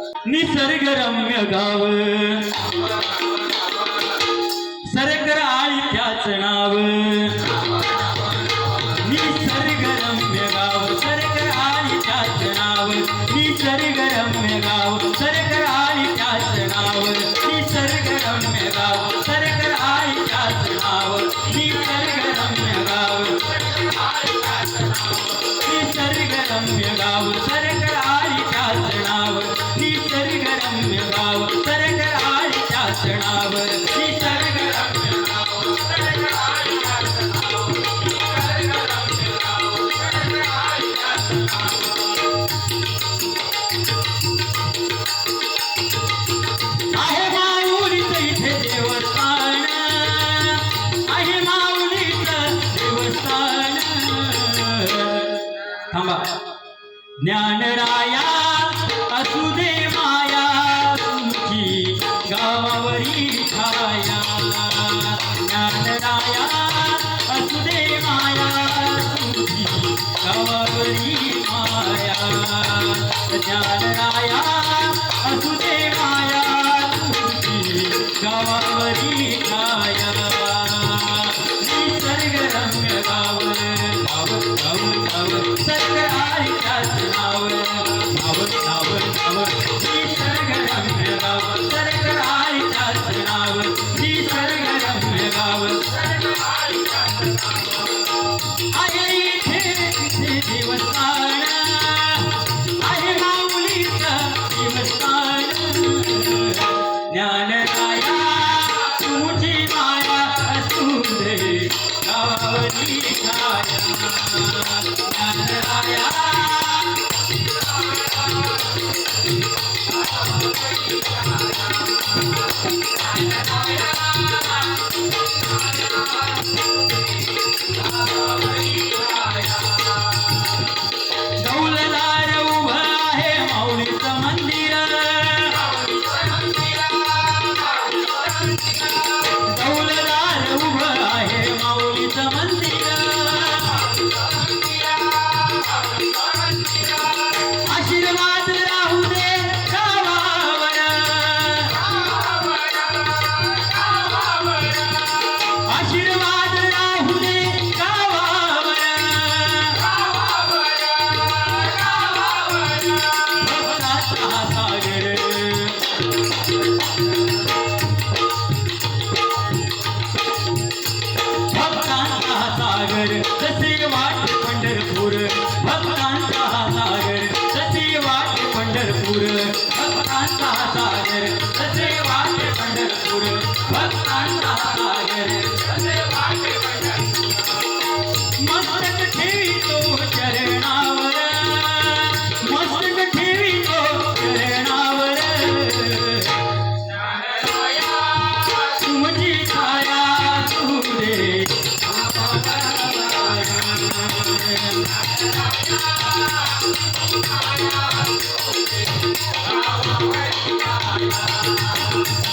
निसर्गरम्य गाव सरकर आळी त्याच नाव. निसर्गरम्य गाव सरकर आळी त्याच नाव. निसर्गरम्य गाव सरकर आळी त्याच नाव. निसर्गरम्य गाव सरकर आळी त्याच नाव. निसर्गरम्य गाव निसर्गरम्य गाव सरकर ज्ञानराया असू दे माया तुमची गावावरी छाया. ज्ञानराया असू दे माया तुमची गावावरी माया. ज्ञानराया असू दे माया तुमची गावावरी सरकारी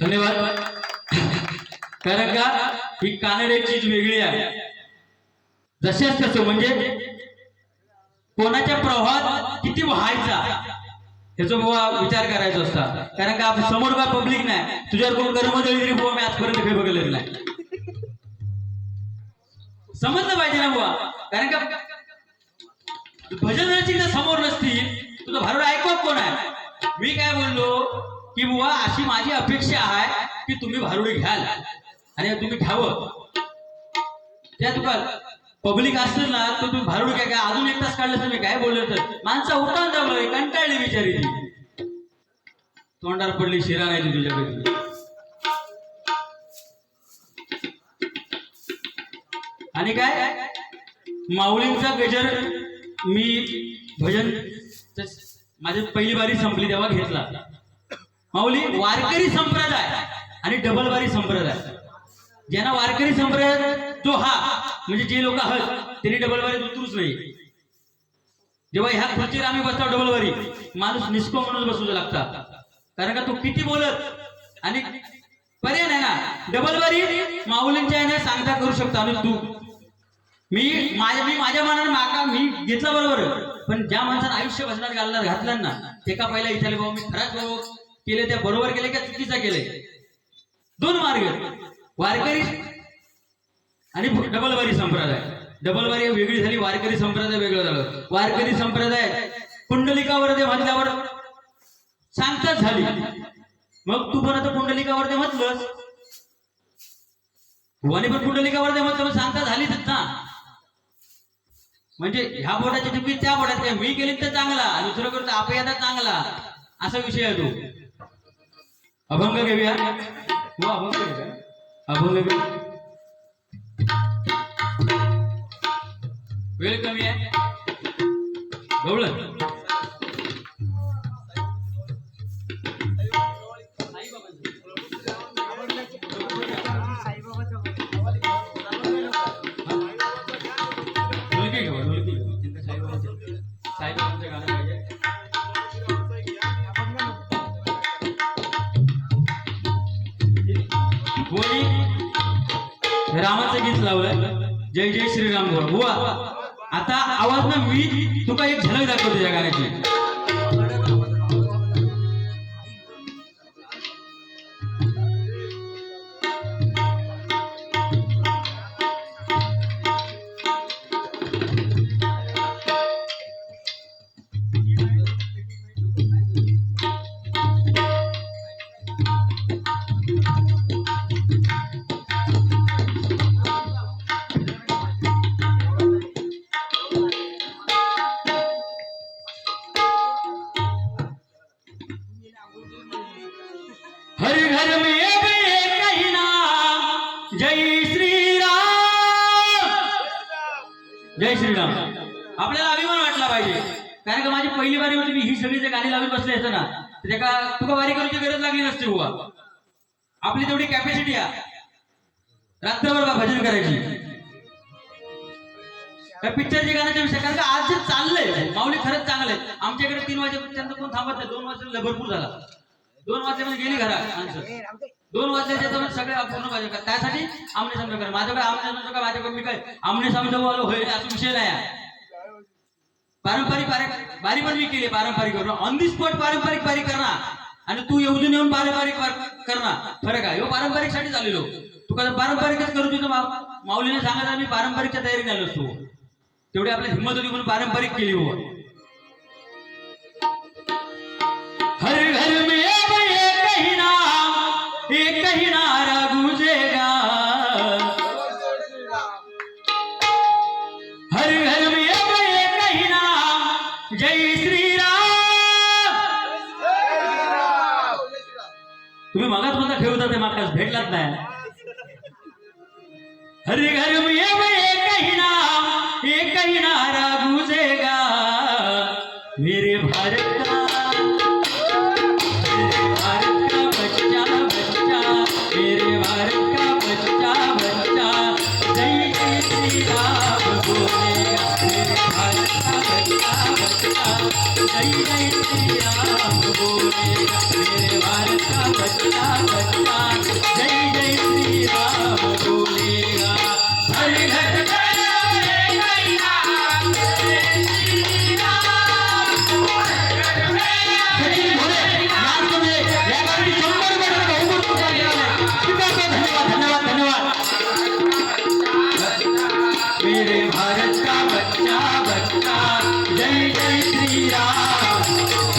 धन्यवाद. कारण का? ही कानडे चीज वेगळी आहे. जशाच तसं. म्हणजे कोणाच्या प्रवाहात किती व्हायचा? ह्याचा बाबा विचार करायचा असता. कारण का समोर का पब्लिक नाही. तुझ्यावर कोण कर्मदळी तरी बुवा मी आजपर्यंत काही बघितलेलं नाही. समजलं पाहिजे ना बुवा? कारण का भजन रचना समोर नसतील तुझं भारुड ऐकवत कोण आहे? मी काय बोललो की बुवा अशी माझी अपेक्षा आहे की तुम्ही भारुडी घ्याल. आणि तुम्ही घ्यावं. त्या तुका पब्लिक असेल ना तर तुम्ही भारूड काय काय अजून एक तास काढलं तर मी काय बोललो तर माणसं उठान जमलं कंटाळली बिचारी ती. तोंडार पडली शिरा नाही ती तुझ्याकडे. आणि काय? माऊलींचा गजर मी भजन माझी पहिली बारी संपली तेव्हा घेतला. माऊली वारकरी संप्रदाय आणि डबल बारी संप्रदाय. ज्यांना वारकरी संप्रदाय तो हा म्हणजे जे लोक आहात त्यांनी डबलवारी उतरूच नाही जेव्हा ह्या खुर्चीवर आम्ही बसतो डबलवारी माणूस निष्को म्हणून बसू लागता. कारण का तो किती बोलत आणि पर्याय नाही ना. डबलवारी माऊलींच्या याने सांगता करू शकतो आणि तू मी माझ्या मी माझ्या मनाने माका मी घेतलं बरोबर. पण ज्या माणसानं आयुष्य भजनात घालणार घातलं ना ते का पहिला इथे भाऊ मी खराच भाऊ केले त्या बरोबर केले का चुकीचा केले? दोन मार्ग. आहेत. वारकरी आणि डबलवारी संप्रदाय. डबलवारी वेगळी झाली वारकरी संप्रदाय वेगळं झालं. वारकरी संप्रदाय पुंडलिकावर ते म्हटल्यावर सांगताच झाली. मग तू पण आता पुंडलिकावर ते म्हटलंस. वाणी पण पुंडलिकावर ते म्हटलं मग सांगता झालीच ना. म्हणजे ह्या बोटाची चुकी त्या बोटात काय मी केली तर चांगला दुसरं करतो अपयादा चांगला. असा विषय आहे तो. अभंग घेऊया. हो अभंग घेऊया. अभंग घेऊया वेळ कमी आहे गवळण रामाचं गीत लावलं जय जय श्रीराम बोल बुवा आता आवाज ना मी तुका एक झलक दाखवतो या गाण्याची. जय श्रीराम. आपल्याला अभिमान वाटला पाहिजे. कारण का माझी पहिली बारी होती मी ही सगळी जे गाणी लावून बसले असते ना त्याका तुका वारी करूची गरज लागली नसते बुवा. आपली तेवढी कॅपॅसिटी आहे रात्रभर का भजन करायची. त्या पिक्चरच्या गाण्याच्या विषय कारण का आज जे चाललंय माऊली खरंच चांगले आमच्याकडे तीन वाजेपर्यंत कोण थांबत नाही. दोन वाजेला भरपूर झाला. दोन वाजेमध्ये गेली घरात माणसं. दोन वाजल्याच्या तर सगळे पूर्ण पाहिजे का त्यासाठी आमने समजा कर. माझ्याकडे आमने समजा का माझ्याकडे मी काय? आमने समजा आलो होईल असा विषय नाही पारंपरिक बारी पण मी केली पारंपरिक करून. ऑन दी स्पॉट पारंपरिक बारी करणार आणि तू येऊन येऊन पारंपरिक करणार फरक आहे पारंपरिकसाठी झालेलो. तू कसं पारंपरिकच करू तुझं माऊलीने सांगायचं मी पारंपरिकच्या तयारी झालो असतो. तेवढी आपली हिंमत होती म्हणून पारंपरिक केली हो हर घर में तुम्ही मगाच मला ठेवता ते मागास भेटलाच नाही हर घर में एक ही नाम एक ही नारा गूंजेगा। मेरे भारत का, मेरे भारत का बच्चा बच्चा जय जय श्री राम।